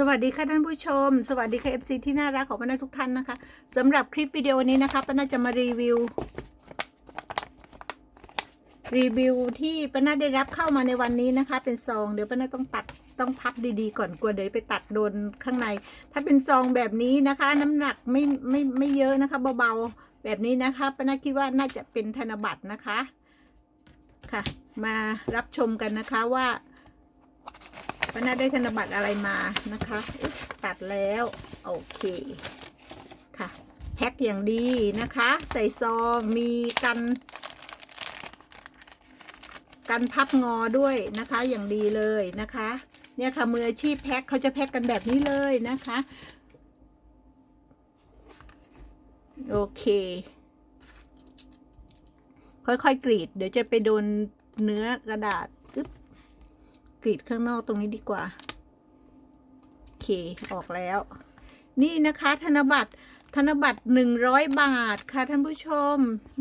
สวัสดีค่ะท่านผู้ชม สวัสดีค่ะ FC ที่น่ารักของป้านาทุกท่านนะคะสำหรับคลิปวิดีโอนี้นะคะป้านาจะมารีวิว รีวิวที่ป้านาได้รับเข้ามาในวันนี้นะคะ เป็นซองเดี๋ยวป้านาต้องตัดต้องพับดีๆก่อนกลัวเดี๋ยวไปตัดโดนข้างใน ถ้าเป็นซองแบบนี้นะคะ น้ำหนักไม่ไม่ไม่เยอะนะคะเบาๆแบบนี้นะคะป้านาคิดว่าน่าจะเป็นธนบัตรนะคะค่ะ มารับชมกันนะคะว่า ป้านาได้ธนบัตรอะไรมานะคะตัดแล้วโอเคค่ะแพ็คอย่างดีนะคะ ใส่ซองมีกันกันพับงอด้วยนะคะอย่างดีเลยนะคะ เนี่ยค่ะมืออาชีพแพ็คเขาจะแพ็คกันแบบนี้เลยนะคะ โอเค ค่อยๆกรีด เดี๋ยวจะไปโดนเนื้อกระดาษ กรีดข้างนอกตรงนี้ดีกว่า โอเค ออกแล้ว นี่นะคะธนบัตรธนบัตรหนึ่งร้อยบาทค่ะท่านผู้ชม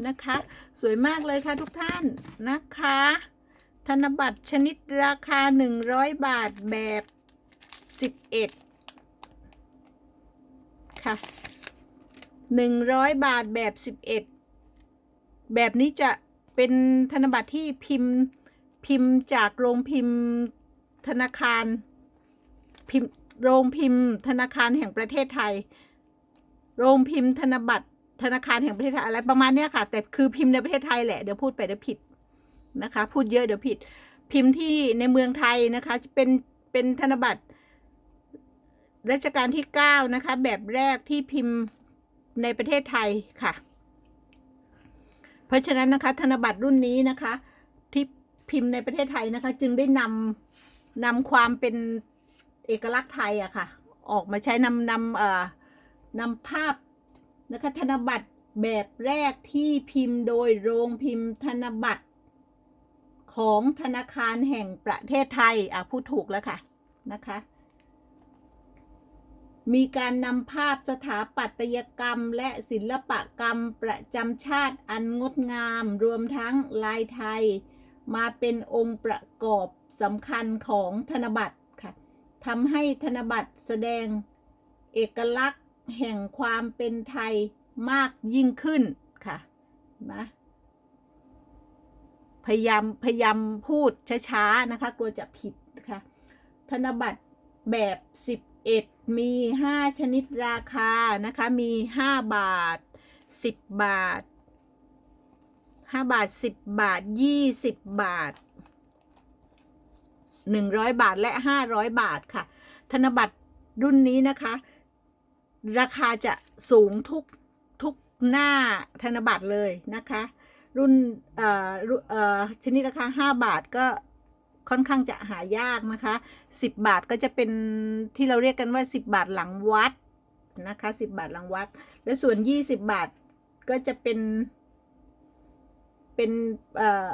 นะคะ สวยมากเลยค่ะทุกท่านนะคะ ธนบัตรชนิดราคาหนึ่งร้อยบาทแบบสิบเอ็ดค่ะหนึ่งร้อยบาทแบบสิบเอ็ดแบบนี้จะเป็นธนบัตรที่พิมพ์พิมพ์จากโรงพิมพ์ ธนาคารพิมพ์โรงพิมพ์ ธนาคารแห่งประเทศไทย โรงพิมพ์ธนบัตรธนาคารแห่งประเทศไทยอะไรประมาณเนี้ยค่ะ แต่คือพิมพ์ในประเทศไทยแหละเดี๋ยวพูดไปเดี๋ยวผิดนะคะ พูดเยอะเดี๋ยวผิด พิมพ์ที่ในเมืองไทยนะคะเป็นเป็นธนบัตรรัชกาลที่เก้านะคะ แบบแรกที่พิมพ์ในประเทศไทยค่ะ เพราะฉะนั้นนะคะ ธนบัตรรุ่นนี้นะคะ ที่พิมพ์ในประเทศไทยนะคะ จึงได้นำ นำความเป็นเอกลักษณ์ไทยอะค่ะ ออกมาใช้นำนำเอ่อนำภาพนะคะธนบัตรแบบแรกที่พิมพ์โดยโรงพิมพ์ธนบัตร ของธนาคารแห่งประเทศไทย อะ พูดถูกแล้วค่ะ นะคะ มีการนำภาพสถาปัตยกรรมและศิลปกรรมประจำชาติอันงดงาม รวมทั้งลายไทย มาเป็นองค์ประกอบ สำคัญของธนบัตรค่ะทำให้ธนบัตรแสดงเอกลักษณ์แห่งความเป็นไทยมากยิ่งขึ้นค่ะนะพยายามพยายามพูดช้าๆนะคะ กลัวจะผิดค่ะ ธนบัตรแบบ 11 มี 5 ชนิดราคานะคะ มี 5 บาท 10 บาท 5 บาท 10 บาท 20 บาท 100 บาทและ 500 บาทค่ะ ธนบัตรรุ่นนี้นะคะ ราคาจะสูงทุกทุกหน้าธนบัตรเลยนะคะ รุ่นเอ่อรุ่นเอ่อชนิดราคา 5 บาทก็ค่อนข้างจะหายากนะคะ 10 บาทก็จะเป็นที่เราเรียกกันว่า 10 บาทหลังวัดนะคะ 10 บาทหลังวัด และส่วน 20 บาทก็จะเป็นเป็นเอ่อ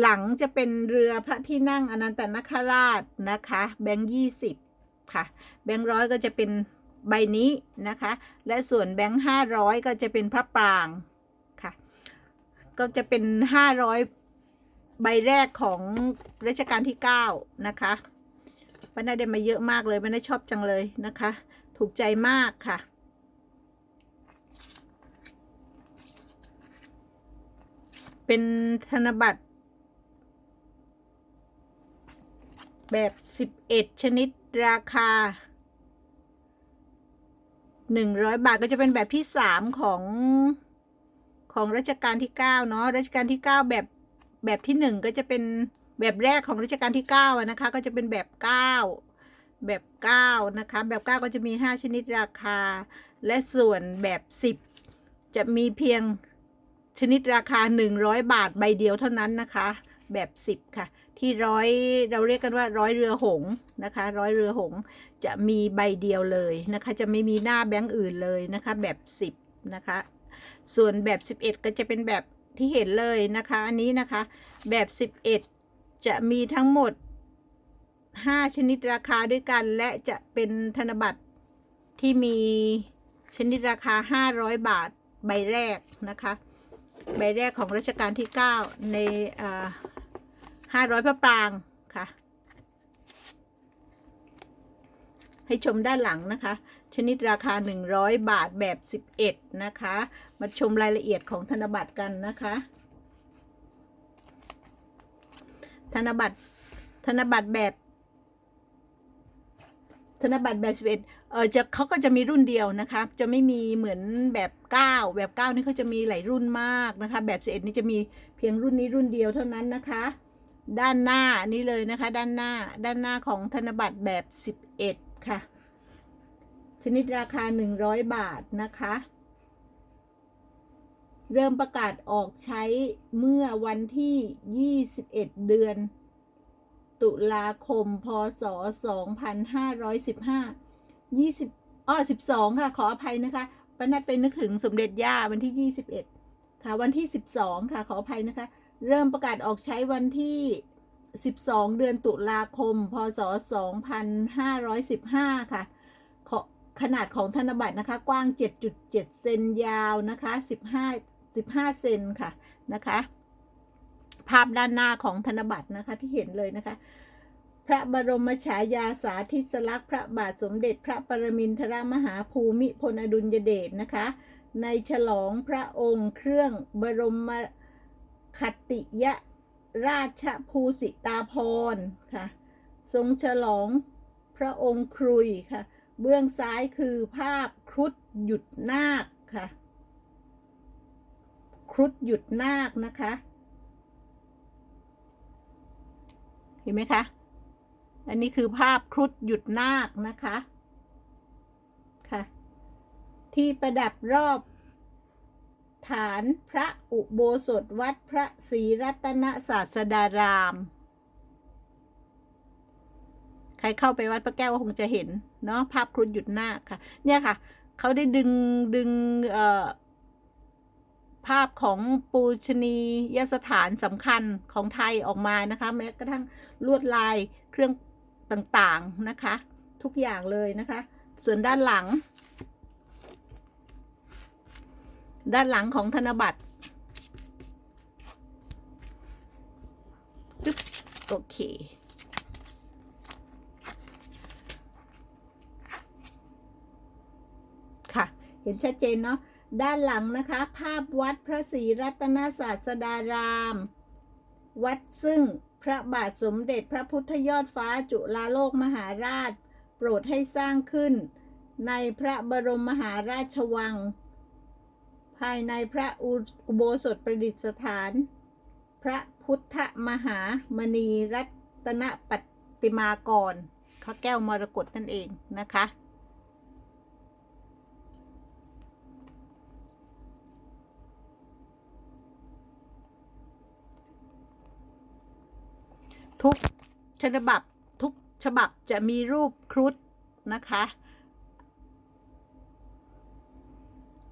หลังจะเป็นเรือพระที่นั่งอนันตนาคราชนะคะ แบงค์ยี่สิบค่ะ แบงค์ร้อยก็จะเป็นใบนี้นะคะ และส่วนแบงค์ห้าร้อยก็จะเป็นพระปรางค่ะ ก็จะเป็นห้าร้อยใบแรกของรัชกาลที่เก้านะคะป้านาได้มาเยอะมากเลยป้านาชอบจังเลยนะคะ ถูกใจมากค่ะเป็นธนบัตร แบบ 11 ชนิดราคา 100 บาทก็จะเป็นแบบที่ 3 ของ ของรัชกาลที่ 9 เนาะรัชกาลที่ 9 แบบแบบที่ 1 ก็จะเป็นแบบแรกของรัชกาลที่ 9 นะคะ ก็จะเป็นแบบ 9 แบบ 9 นะคะ แบบ 9 ก็จะมี 5 ชนิดราคา และส่วนแบบ 10 จะมีเพียงชนิดราคา 100 บาทใบเดียวเท่านั้นนะคะ แบบ 10 ค่ะ ที่ร้อยเราเรียกกันว่าร้อยเรือหงส์นะคะ ร้อยเรือหงส์จะมีใบเดียวเลยนะคะ จะไม่มีหน้าแบงก์อื่นเลยนะคะ แบบ 10 นะคะ ส่วนแบบ 11 ก็จะเป็นแบบที่เห็นเลยนะคะ อันนี้นะคะแบบ 11 จะมีทั้งหมด 5 ชนิดราคาด้วยกัน และจะเป็นธนบัตรที่มีชนิดราคา 500 บาทใบแรกนะคะ ใบแรกของรัชกาลที่ 9 ในอ่า ห้าร้อยพระปรางค่ะ ให้ชมด้านหลังนะคะ ชนิดราคา 100 บาทแบบ 11 นะคะ มาชมรายละเอียดของธนบัตรกันนะคะ ธนบัตรธนบัตรแบบ ธนบัตรแบบ 11 เออจะเขาก็จะมีรุ่นเดียวนะคะ จะไม่มีเหมือนแบบ 9 แบบ 9 นี่เขาจะมีหลายรุ่นมากนะคะ แบบ 11 นี่จะมีเพียงรุ่นนี้รุ่นเดียวเท่านั้นนะคะ ด้านหน้านี่เลยนะคะ ด้านหน้าด้านหน้าของธนบัตรแบบ 11 ค่ะ ชนิดราคา 100 บาทนะคะ เริ่มประกาศออกใช้เมื่อวันที่ 21 เดือน ตุลาคม พศ 2515 20อ้อ12 ค่ะ ขออภัยนะคะป้านัดไปนึกถึงสมเด็จย่าวันที่ 21 ค่ะ วันที่ 12 ค่ะ ขออภัยนะคะ เริ่มประกาศออกใช้วันที่ 12 เดือนตุลาคม พศ 2515 ค่ะขขนาดของธนบัตรนะคะ กว้าง 7.7 เซนยาวนะคะ 15 15 เซนค่ะนะคะ ภาพด้านหน้าของธนบัตรนะคะที่เห็นเลยนะคะ พระบรมฉายาสาธิสลักษณ์พระบาทสมเด็จพระปรมินทรมหาภูมิพลอดุลยเดชนะคะ ในฉลองพระองค์เครื่องบรม คติยะราชภูสิตาภรค่ะ ทรงฉลองพระองค์ครุยค่ะ เบื้องซ้ายคือภาพครุฑหยุดนาคค่ะ ครุฑหยุดนาคนะคะ เห็นไหมคะ อันนี้คือภาพครุฑหยุดนาคนะคะ ค่ะ ที่ประดับรอบ ฐานพระอุโบสถวัดพระศรีรัตนศาสดาราม ใครเข้าไปวัดพระแก้วก็คงจะเห็น เนาะภาพครุฑหยุดหน้าค่ะ เนี่ยค่ะ เขาได้ดึงดึงภาพของปูชนียสถานสำคัญของไทยออกมานะคะ แม้กระทั่งลวดลายเครื่องต่างๆนะคะ ทุกอย่างเลยนะคะ ส่วนด้านหลัง ด้านหลังของธนบัตรปึ๊บโอเคค่ะ เห็นชัดเจนเนาะด้านหลังนะคะ ภาพวัดพระศรีรัตนศาสดาราม วัดซึ่งพระบาทสมเด็จพระพุทธยอดฟ้าจุฬาโลกมหาราช โปรดให้สร้างขึ้น ในพระบรมมหาราชวัง ภายในพระอุโบสถประดิษฐาน พระพุทธมหามณีรัตนปฏิมากรพระแก้วมรกตนั่นเองนะคะทุกฉบับทุกฉบับจะมีรูปครุฑนะคะ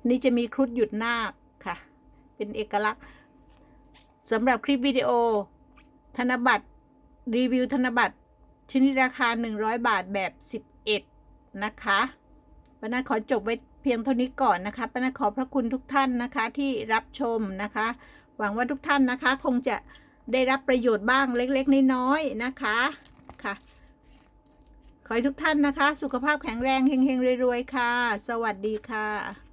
นี่จะมีครุฑหยุดนาคค่ะ เป็นเอกลักษณ์สำหรับคลิปวิดีโอ ธนบัตรรีวิวธนบัตรชนิดราคา 100 บาทแบบ 11 นะคะปานาขอจบไว้เพียงเท่านี้ก่อนนะคะปานาขอพระคุณทุกท่านนะคะที่รับชมนะคะ หวังว่าทุกท่านนะคะคงจะได้รับประโยชน์บ้างเล็กๆ น้อยๆนะคะค่ะ ขอให้ทุกท่านนะคะ สุขภาพแข็งแรงเฮงๆรวยๆค่ะ สวัสดีค่ะ